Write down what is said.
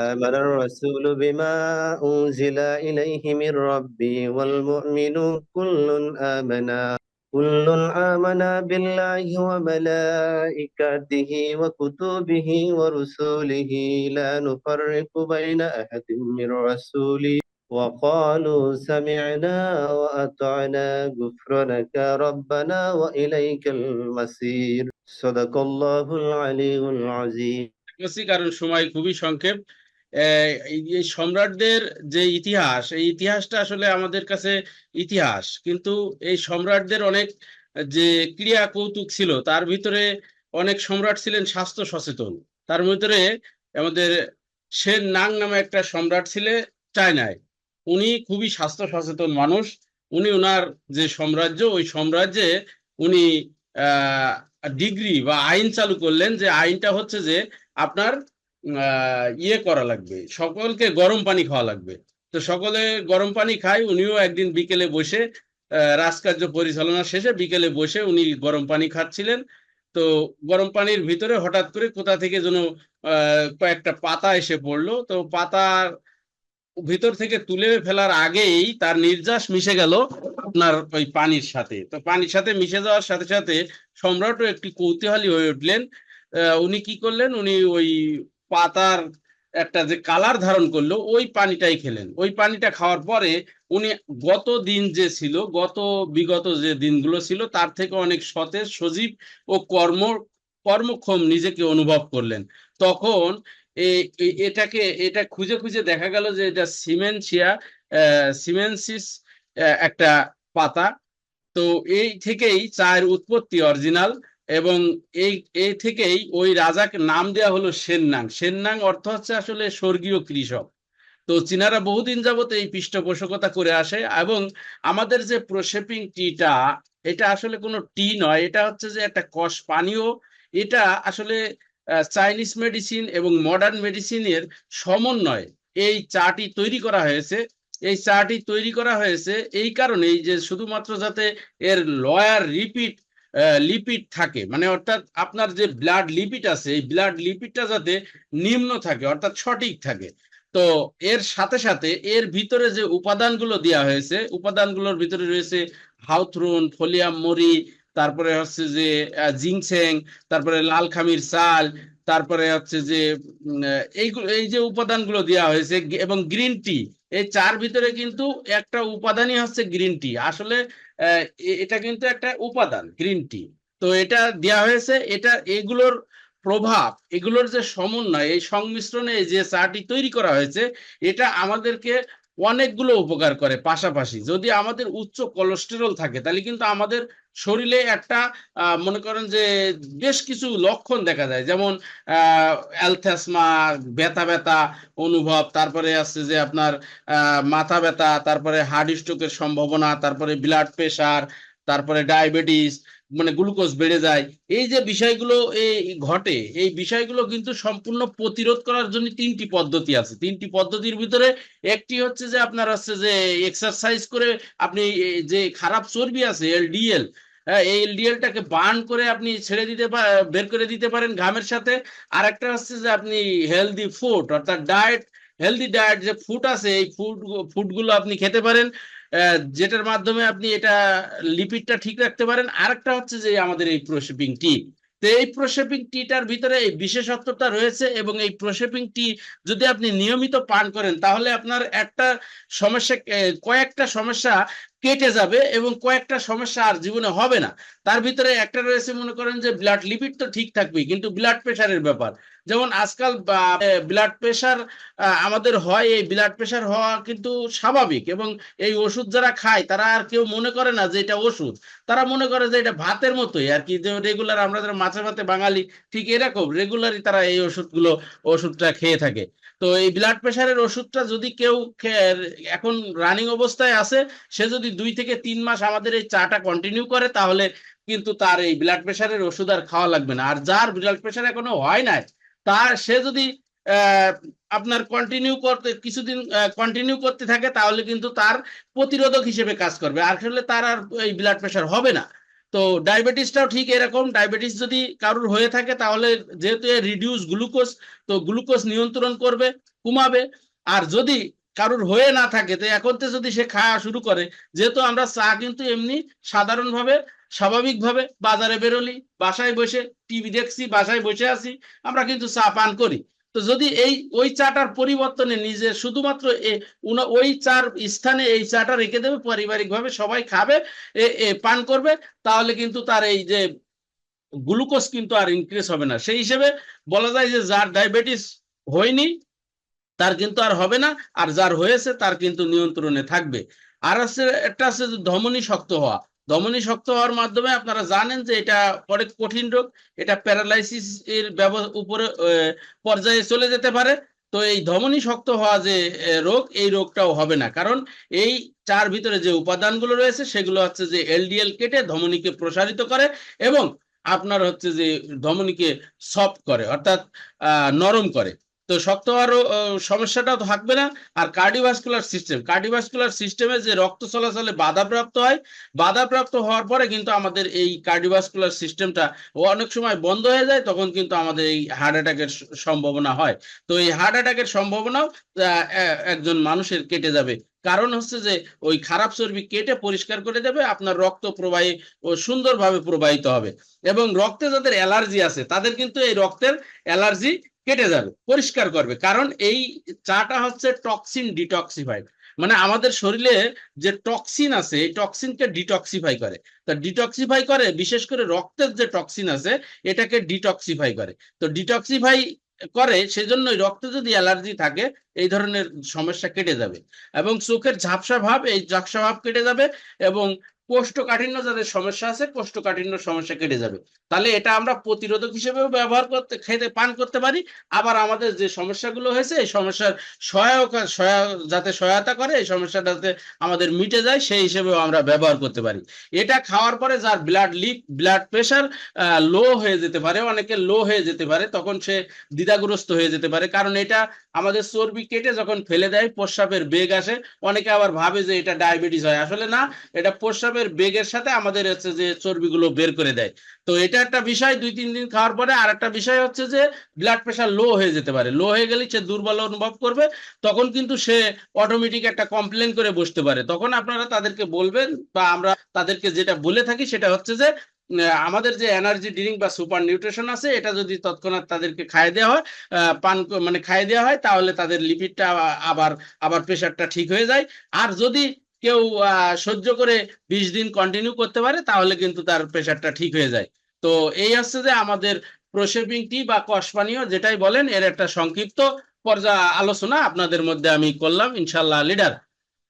آمن الرسول بما أنزل إليه من ربه والمؤمنون كل آمنا كل آمن بالله وملائكته وكتبه ورسله لا نفرق بين أحد من رسوله وقالوا سمعنا وأطعنا غفرانك ربنا وإليك المصير صدق الله العلي العظيم করছি কারণ সময় খুবই সংক্ষেপ আহ, এই সম্রাটদের যে ইতিহাস, এই ইতিহাসটা আসলে আমাদের কাছে ইতিহাস। কিন্তু এই সম্রাটদের অনেক যে ক্রিয়া কৌতুক ছিল, তার ভিতরে অনেক সম্রাট ছিলেন স্বাস্থ্য সচেতন। তার ভিতরে আমাদের সেন নাং নামে একটা সম্রাট ছিলেন চায়নায়। উনি খুবই স্বাস্থ্য সচেতন মানুষ। উনি ওনার যে সাম্রাজ্য, ওই সাম্রাজ্যে উনি ডিগ্রি বা আইন চালু করলেন যে আইনটা হচ্ছে যে আপনার ইয়ে করা লাগবে। সকলকে গরম পানি খাওয়া লাগবে। তো সকলে গরম পানি খায়, উনিও একদিন বিকেলে বসে রাজকার্য পরিচালনা শেষে বিকেলে বসে উনি গরম পানি খাচ্ছিলেন। তো গরম পানির ভিতরে হঠাৎ করে কোথা থেকে যেন কয়েকটা পাতা এসে পড়ল। তো পাতার ভিতর থেকে তুলে ফেলার আগেই তার নির্যাস মিশে গেল আপনার ওই পানির সাথে। তো পানির সাথে মিশে যাওয়ার সাথে সাথে সম্রাটও একটি কৌতূহলী হয়ে উঠলেন। উনি কি করলেন? উনি ওই পাতার একটা যে কালার ধারণ করল, ওই পানিটাই খেলেন। ওই পানিটা খাওয়ার পরে উনি গত দিন যে ছিল, গত বিগত যে দিনগুলো ছিল, তার থেকে অনেক সতেজ, সজীব ও কর্ম, কর্মক্ষম নিজেকে অনুভব করলেন। তখন এটাকে, এটা খুঁজে খুঁজে দেখা গেল যে এটা সিমেনসিয়া সিমেনসিস একটা পাতা। তো এই থেকেই চায়ের উৎপত্তি অরিজিনাল এবং এই এই থেকেই ওই রাজাকে নাম দেওয়া হলো সেননাং সেননাং অর্থ হচ্ছে আসলে স্বর্গীয় কৃষক। তো চীনারা বহুদিন যাবত এই পৃষ্ঠপোষকতা করে আসে এবং আমাদের যে প্রসেপিং টিটা, এটা আসলে কোনো টি নয়, এটা হচ্ছে যে একটা কষ পানীয়। এটা আসলে চাইনিজ মেডিসিন এবং মডার্ন মেডিসিনের সমন্বয় এই চাটি তৈরি করা হয়েছে। এই চাটি তৈরি করা হয়েছে এই কারণেই যে শুধুমাত্র যাতে এর লয়ার রিপিট লিপিড থাকে। মানে অর্থাৎ আপনার যে ব্লাড লিপিড আছে, এই ব্লাড লিপিডটা যাতে নিম্ন থাকে, অর্থাৎ সঠিক থাকে। তো এর সাথে সাথে এর ভিতরে যে উপাদানগুলো দেওয়া হয়েছে, উপাদানগুলোর ভিতরে রয়েছে হাউথ্রুন, ফলিয়াম মরি, তারপরে হচ্ছে যে জিংসেং, তারপরে লাল খামির চাল, তারপরে হচ্ছে যে এই যে উপাদানগুলো দেওয়া হয়েছে, এবং গ্রিন টি এই চার ভিতরে কিন্তু একটা উপাদানই হচ্ছে গ্রিন টি আসলে এটা কিন্তু একটা উপাদান গ্রিন টি তো এটা দেওয়া হয়েছে, এটা, এগুলোর প্রভাব, এগুলোর যে সমন্বয়, এই সংমিশ্রণে যে চাটি তৈরি করা হয়েছে, এটা আমাদেরকে অনেকগুলো উপকার করে পাশাপাশি। যদি আমাদের উচ্চ কোলেস্টেরল থাকে, তাহলে কিন্তু আমাদের শরীরে একটা মনে করেন যে বেশ কিছু লক্ষণ দেখা যায় যেমন, আহ অ্যালথ্যাসমা ব্যথা ব্যথা অনুভব, তারপরে আছে যে আপনার মাথা ব্যথা, তারপরে হার্ট স্ট্রোকের সম্ভাবনা, তারপরে ব্লাড প্রেশার তারপরে ডায়াবেটিস মানে গ্লুকোজ বেড়ে যায়। এই যে বিষয়গুলো এই ঘটে, এই বিষয়গুলো কিন্তু সম্পূর্ণ প্রতিরোধ করার জন্য তিনটি পদ্ধতি আছে। তিনটি পদ্ধতির ভিতরে একটি হচ্ছে যে আপনার হচ্ছে যে এক্সারসাইজ করে আপনি যে খারাপ চর্বি আছে এলডিএল হ্যাঁ এই এলডিএলটাকে বার্ন করে আপনি ছেড়ে দিতে বের করে দিতে পারেন ঘামের সাথে। আর একটা হচ্ছে যে আপনি হেলদি ফুড অর্থাৎ ডায়েট হেলদি ডায়েট যে ফুড আছে, এই ফুড ফুডগুলো আপনি খেতে পারেন যেটার মাধ্যমে আপনি এটা লিপিডটা ঠিক রাখতে পারেন। আরেকটা হচ্ছে যে আমাদের এই প্রসেপিং টি তো এই প্রোশেপিং টিটার ভিতরে এই বিশেষত্বটা রয়েছে এবং এই প্রসেপিং টি যদি আপনি নিয়মিত পান করেন, তাহলে আপনার একটা সমস্যা কয়েকটা সমস্যা কেটে যাবে এবং কয়েকটা সমস্যা আর জীবনে হবে না। তার ভিতরে একটা রয়েছে মনে করেন যে ব্লাড লিপিড তো ঠিক থাকবেই, কিন্তু ব্লাড প্রেশারের ব্যাপার। যেমন আজকাল ব্লাড প্রেশার আমাদের হয়, এই ব্লাড প্রেশার হওয়া কিন্তু স্বাভাবিক এবং এই ওষুধ যারা খায়, তারা আর কেউ মনে করে না যে এটা ওষুধ। তারা মনে করে যে এটা ভাতের মতোই আর কি, যে রেগুলার আমরা যারা মাছে ভাতে বাঙালি, ঠিক এরকম রেগুলারই তারা এই ওষুধগুলো, ওষুধটা খেয়ে থাকে। তো এই ব্লাড প্রেশারের ওষুধটা যদি কেউ এখন রানিং অবস্থায় আছে, সে যদি দুই থেকে তিন মাস আমাদের এই চাটা কন্টিনিউ করে, তাহলে কিন্তু তার এই ব্লাড প্রেশারের ওষুধ আর খাওয়া লাগবে না। আর যার ব্লাড প্রেশার এখনও হয় নাই তার সে যদি আপনার কন্টিনিউ করতে, কিছুদিন কন্টিনিউ করতে থাকে, তাহলে কিন্তু তার প্রতিরোধক হিসেবে কাজ করবে। আর আসলে তার আর এই ব্লাড প্রেশার হবে না। তো ডায়াবেটিসটাও ঠিক এরকম। ডায়াবেটিস যদি কারোর হয়ে থাকে, তাহলে যেহেতু রিডিউস গ্লুকোজ তো গ্লুকোজ নিয়ন্ত্রণ করবে, কমাবে। আর যদি কারোর হয়ে না থাকে, তো এখন যদি সে খাওয়া শুরু করে, যেহেতু আমরা চা কিন্তু এমনি সাধারণভাবে স্বাভাবিকভাবে বাজারে বেরোলি, বাসায় বসে, টিভি দেখছি, বাসায় বসে আছি, আমরা কিন্তু চা পান করি। তো যদি এই, ওই চাটার পরিবর্তনে নিজে শুধুমাত্র ওই চার স্থানে এই চাটা রেখে দেবে, পারিবারিকভাবে সবাই খাবে পান করবে, তাহলে কিন্তু তার এই যে গ্লুকোজ কিন্তু আর ইনক্রিজ হবে না। সেই হিসেবে বলা যায় যে যার ডায়াবেটিস হয়নি, তার কিন্তু আর হবে না, আর যার হয়েছে তার কিন্তু নিয়ন্ত্রণে থাকবে। আর আছে, একটা আছে ধমনী শক্ত হওয়া। ধমনী শক্ত হওয়ার মাধ্যমে আপনারা জানেন যে এটা পরে কঠিন রোগ, এটা প্যারালাইসিস এর উপরে পর্যায়ে চলে যেতে পারে। তো এই ধমনী শক্ত হওয়া যে রোগ, এই রোগটাও হবে না। কারণ এই চার ভিতরে যে উপাদানগুলো রয়েছে, সেগুলো হচ্ছে যে এলডিএল কেটে ধমনীকে প্রসারিত করে এবং আপনার হচ্ছে যে ধমনীকে সফট করে, অর্থাৎ নরম করে। তো শক্ত হওয়ার আহ, সমস্যাটাও থাকবে না। আর কার্ডিওভাস্কুলার সিস্টেম কার্ডিওভাস্কুলার সিস্টেমে যে রক্ত চলাচলে বাধাপ্রাপ্ত হয় বাধাপ্রাপ্ত হওয়ার পরে কিন্তু আমাদের এই কার্ডিওভাস্কুলার সিস্টেমটা অনেক সময় বন্ধ হয়ে যায় তখন কিন্তু আমাদের এই হার্ট অ্যাটাকের সম্ভাবনা হয়। তো এই হার্ট অ্যাটাকের সম্ভাবনাও একজন মানুষের কেটে যাবে। কারণ হচ্ছে যে ওই খারাপ চর্বি কেটে পরিষ্কার করে দেবে আপনার রক্ত প্রবাহী ও সুন্দরভাবে প্রবাহিত হবে। এবং রক্তে যাদের অ্যালার্জি আছে তাদের কিন্তু এই রক্তের অ্যালার্জি কেটে যাবে, পরিষ্কার করবে। কারণ এই চাটা হচ্ছে টক্সিন ডিটক্সিফাইড মানে আমাদের শরীরে যে টক্সিন আছে, এই টক্সিনকে ডিটক্সিফাই করে। তা ডিটক্সিফাই করে, বিশেষ করে রক্তের যে টক্সিন আছে, এটাকে ডিটক্সিফাই করে। তো ডিটক্সিফাই করে, সেজন্যই রক্তে যদি অ্যালার্জি থাকে, এই ধরনের সমস্যা কেটে যাবে। এবং চোখের ঝাপসা ভাব, এই ঝাপসা ভাব কেটে যাবে এবং কোষ্ঠকাঠিন্য যাদের সমস্যা আছে, কোষ্ঠকাঠিন্য সমস্যা কেটে যাবে। তাহলে এটা আমরা প্রতিরোধক হিসেবেও ব্যবহার করতে, খেতে, পান করতে পারি। আবার আমাদের যে সমস্যাগুলো হয়েছে, এই সমস্যার সহায়ক যাতে সহায়তা করে, এই সমস্যাটা যাতে আমাদের মিটে যায়, সেই হিসেবেও আমরা ব্যবহার করতে পারি। এটা খাওয়ার পরে যার blood leak blood pressure low হয়ে যেতে পারে, অনেকে লো হয়ে যেতে পারে, তখন সে দ্বিধাগ্রস্ত হয়ে যেতে পারে। কারণ এটা আমাদের চর্বি কেটে যখন ফেলে দেয়, প্রস্রাবের বেগ আসে। অনেকে আবার ভাবে যে এটা ডায়াবেটিস হয়। আসলে না, এটা প্রস্রাবের বেগের সাথে আমাদের হচ্ছে যে চর্বিগুলো বের করে দেয়। তো এটা একটা বিষয়, দুই, তিন দিন খাওয়ার পরে আর একটা বিষয় হচ্ছে যে ব্লাড প্রেশার লো হয়ে যেতে পারে। লো হয়ে গেলে সে দুর্বল অনুভব করবে, তখন কিন্তু সে অটোমেটিক একটা কমপ্লেন করে বসতে পারে। তখন আপনারা তাদেরকে বলবেন বা আমরা তাদেরকে যেটা বলে থাকি সেটা হচ্ছে যে আমাদের যে এনার্জি ড্রিঙ্ক বা সুপার নিউট্রিশন আছে, এটা যদি তৎক্ষণাৎ তাদেরকে খাইয়ে দেওয়া হয় পান মানে খাইয়ে দেওয়া হয়, তাহলে তাদের লিপিডটা আবার আবার প্রেশারটা ঠিক হয়ে যায়। আর যদি কেউ সহ্য করে বিশ দিন কন্টিনিউ করতে পারে, তাহলে কিন্তু তার প্রেশারটা ঠিক হয়ে যায়। তো এই হচ্ছে যে আমাদের প্রসেপিং টি বা কসপানীয় যেটাই বলেন, এর একটা সংক্ষিপ্ত পর্যা, আলোচনা আপনাদের মধ্যে আমি করলাম ইনশাল্লাহ লিডার